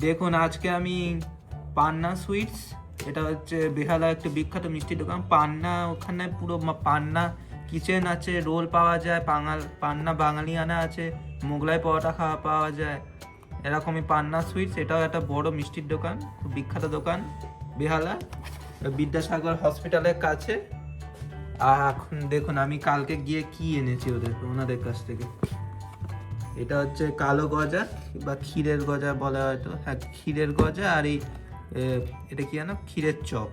দেখুন, আজকে আমি পান্না সুইটস, এটা হচ্ছে বেহালা একটা বিখ্যাত মিষ্টি দোকান। পান্না, ওখানে পুরো পান্না কিচেন আছে, রোল পাওয়া যায়, বাঙাল, পান্না বাঙালিয়ানা আছে, মোগলাই পরোটা খাওয়া পাওয়া যায়। এরকমই পান্না সুইটস, এটাও একটা বড় মিষ্টির দোকান, খুব বিখ্যাত দোকান, বেহালা, বিদ্যাসাগর হসপিটালের কাছে। আর এখন দেখুন, আমি কালকে গিয়ে কি এনেছি ওদের, ওনাদের কাছ থেকে। এটা হচ্ছে কালো গজা বা ক্ষীরের গজা বলা হয়তো হ্যাঁ ক্ষীরের গজা আর এই এটা কি জানো? ক্ষীরের চপ।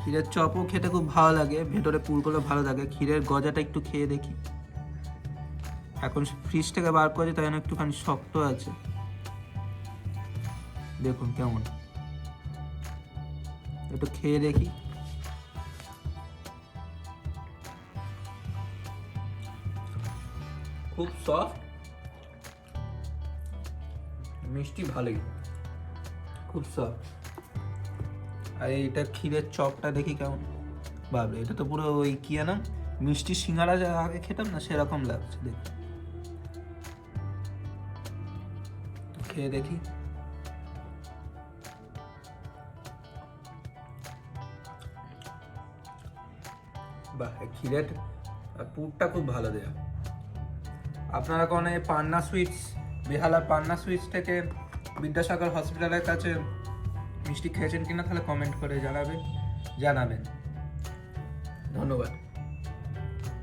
ক্ষীরের চপও খেতে খুব ভালো লাগে, ভেতরে পুরগুলো ভালো লাগে। ক্ষীরের গজাটা একটু খেয়ে দেখি। এখন ফ্রিজ থেকে বার করে তাই জন্য একটুখানি শক্ত আছে। দেখুন কেমন। একটু খেয়ে দেখি। খুব সফট মিষ্টি ভালোই, খুব সফট আর এটা ক্ষীরের চপটা দেখি কেমন। বাবরে, এটা তো পুরো ওই কি না মিষ্টি সিঙ্গারা যা আগে খেতাম না, সেরকম লাগছে দেখ খেয়ে দেখি। বাহ ক্ষীরের আর পুরটা খুব ভালো দেয়া। আপনারা কোন পান্না সুইটস, বেহালার পান্না সুইটস থেকে বিদ্যাসাগর হসপিটালের কাছে মিষ্টি খেয়েছেন কিনা তাহলে কমেন্ট করে জানাবেন জানাবেন। ধন্যবাদ।